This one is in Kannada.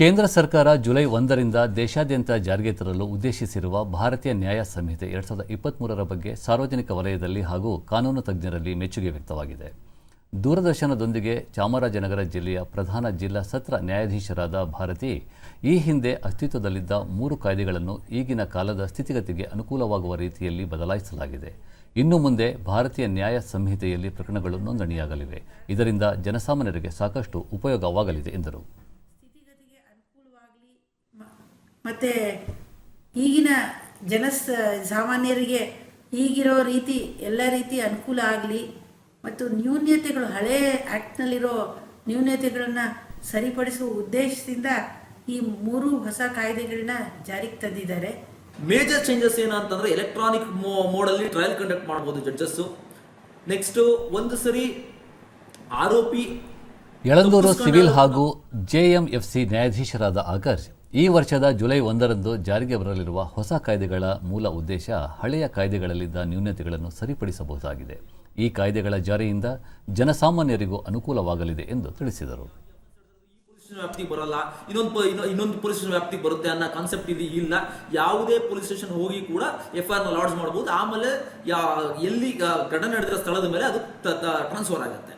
ಕೇಂದ್ರ ಸರ್ಕಾರ ಜುಲೈ ಒಂದರಿಂದ ದೇಶಾದ್ಯಂತ ಜಾರಿಗೆ ತರಲು ಉದ್ದೇಶಿಸಿರುವ ಭಾರತೀಯ ನ್ಯಾಯ ಸಂಹಿತೆ ಎರಡ್ ಸಾವಿರದ ಇಪ್ಪತ್ತ್ಮೂರರ ಬಗ್ಗೆ ಸಾರ್ವಜನಿಕ ವಲಯದಲ್ಲಿ ಹಾಗೂ ಕಾನೂನು ತಜ್ಞರಲ್ಲಿ ಮೆಚ್ಚುಗೆ ವ್ಯಕ್ತವಾಗಿದೆ. ದೂರದರ್ಶನದೊಂದಿಗೆ ಚಾಮರಾಜನಗರ ಜಿಲ್ಲೆಯ ಪ್ರಧಾನ ಜಿಲ್ಲಾ ಸತ್ರ ನ್ಯಾಯಾಧೀಶರಾದ ಭಾರತಿ ಈ ಹಿಂದೆ ಅಸ್ತಿತ್ವದಲ್ಲಿದ್ದ ಮೂರು ಕಾಯ್ದೆಗಳನ್ನು ಈಗಿನ ಕಾಲದ ಸ್ಥಿತಿಗತಿಗೆ ಅನುಕೂಲವಾಗುವ ರೀತಿಯಲ್ಲಿ ಬದಲಾಯಿಸಲಾಗಿದೆ. ಇನ್ನು ಮುಂದೆ ಭಾರತೀಯ ನ್ಯಾಯ ಸಂಹಿತೆಯಲ್ಲಿ ಪ್ರಕರಣಗಳು ನೋಂದಣಿಯಾಗಲಿವೆ. ಇದರಿಂದ ಜನಸಾಮಾನ್ಯರಿಗೆ ಸಾಕಷ್ಟು ಉಪಯೋಗವಾಗಲಿದೆ ಎಂದರು. ಮತ್ತು ಈಗಿನ ಜನ ಸಾಮಾನ್ಯರಿಗೆ ಈಗಿರೋ ರೀತಿ ಎಲ್ಲ ರೀತಿ ಅನುಕೂಲ ಆಗಲಿ ಮತ್ತು ನ್ಯೂನ್ಯತೆಗಳು ಹಳೇ ಆ್ಯಕ್ಟ್ನಲ್ಲಿರೋ ನ್ಯೂನ್ಯತೆಗಳನ್ನು ಸರಿಪಡಿಸುವ ಉದ್ದೇಶದಿಂದ ಈ ಮೂರು ಹೊಸ ಕಾಯ್ದೆಗಳನ್ನ ಜಾರಿಗೆ ತಂದಿದ್ದಾರೆ. ಮೇಜರ್ ಚೇಂಜಸ್ ಏನಂತಂದ್ರೆ ಎಲೆಕ್ಟ್ರಾನಿಕ್ ಮೋಡಲ್ಲಿ ಟ್ರಯಲ್ ಕಂಡಕ್ಟ್ ಮಾಡ್ಬೋದು ಜಡ್ಜಸ್ ನೆಕ್ಸ್ಟ್ ಒಂದು ಸರಿ ಆರೋಪಿ ಯಳಂದೂರು ಸಿವಿಲ್ ಹಾಗೂ ಜೆಎಂಎಫ್ಸಿ ನ್ಯಾಯಾಧೀಶರಾದ ಆಕರ್ಷ್ ಈ ವರ್ಷದ ಜುಲೈ ಒಂದರಂದು ಜಾರಿಗೆ ಬರಲಿರುವ ಹೊಸ ಕಾಯ್ದೆಗಳ ಮೂಲ ಉದ್ದೇಶ ಹಳೆಯ ಕಾಯ್ದೆಗಳಲ್ಲಿದ್ದ ನ್ಯೂನತೆಗಳನ್ನು ಸರಿಪಡಿಸಬಹುದಾಗಿದೆ. ಈ ಕಾಯ್ದೆಗಳ ಜಾರಿಯಿಂದ ಜನಸಾಮಾನ್ಯರಿಗೂ ಅನುಕೂಲವಾಗಲಿದೆ ಎಂದು ತಿಳಿಸಿದರು. ವ್ಯಾಪ್ತಿಗೆ ಬರಲ್ಲ. ಇನ್ನೊಂದು ಇನ್ನೊಂದು ಪೊಲೀಸ್ ಸ್ಟೇಷನ್ ವ್ಯಾಪ್ತಿಗೆ ಬರುತ್ತೆ ಅನ್ನೋ ಕಾನ್ಸೆಪ್ಟ್ ಇದು ಇಲ್ಲ. ಯಾವುದೇ ಪೊಲೀಸ್ ಸ್ಟೇಷನ್ ಹೋಗಿ ಕೂಡ ಎಫ್ ಐ ಆರ್ ಲಾಡ್ಜ್ ಮಾಡ್ಬೋದು. ಆಮೇಲೆ ಎಲ್ಲಿ ಘಟನೆ ನಡೆದಿರೋ ಸ್ಥಳದ ಮೇಲೆ ಅದು ಟ್ರಾನ್ಸ್ಫರ್ ಆಗುತ್ತೆ.